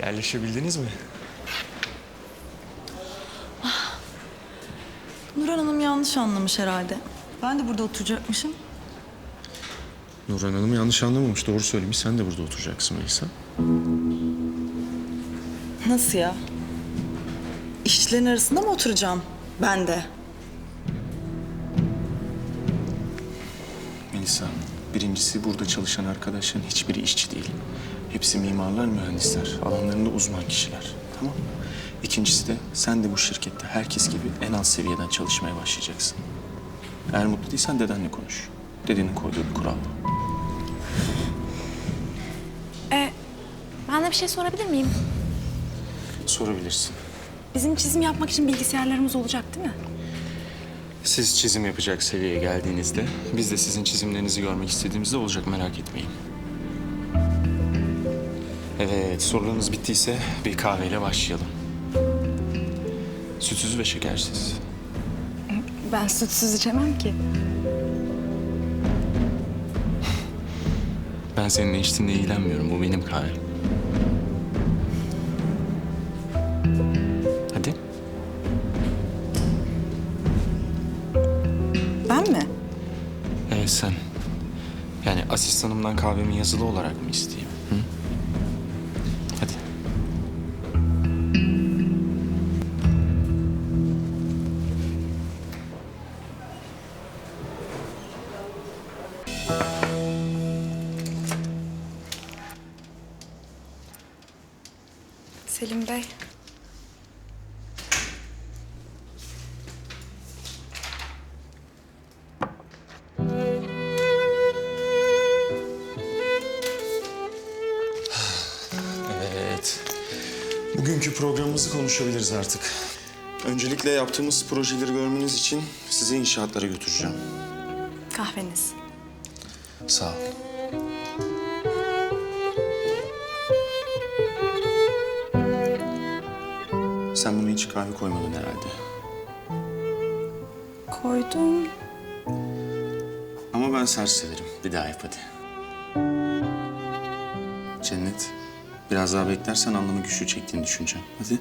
Yerleşebildiniz mi? Nurhan Hanım yanlış anlamış herhalde. Ben de burada oturacakmışım. Nurhan Hanım yanlış anlamamış. Doğru söylemiş. Sen de burada oturacaksın Melisa. Nasıl ya? İşçilerin arasında mı oturacağım? Ben de. Melisa, birincisi burada çalışan arkadaşların hiçbiri işçi değil. Hepsi mimarlar, mühendisler. Alanlarında uzman kişiler. Tamam mı? İkincisi de sen de bu şirkette herkes gibi en alt seviyeden çalışmaya başlayacaksın. Eğer mutlu değilsen dedenle konuş. Dedenin koyduğu bir kural. Ee, ben de bir şey sorabilir miyim? Sorabilirsin. Bizim çizim yapmak için bilgisayarlarımız olacak değil mi? Siz çizim yapacak seviyeye geldiğinizde, biz de sizin çizimlerinizi görmek istediğimizde olacak merak etmeyin. Evet, sorularınız bittiyse bir kahveyle başlayalım. Sütsüz ve şekersiz. Ben sütsüz içemem ki. Ben senin ne içtiğinle ilgilenmiyorum. Bu benim kahvem. Hadi. Ben mi? Evet sen. Yani asistanımdan kahvemi yazılı olarak mı isteyeyim? Hı? Selim Bey. Evet. Bugünkü programımızı konuşabiliriz artık. Öncelikle yaptığımız projeleri görmeniz için sizi inşaatlara götüreceğim. Kahveniz. Sağ ol. Sen buna hiç kahve koymadın herhalde. Koydum. Ama ben servis severim. Bir daha yap hadi. Cennet, biraz daha beklersen anlamı güçlü çektiğini düşüneceğim. Hadi.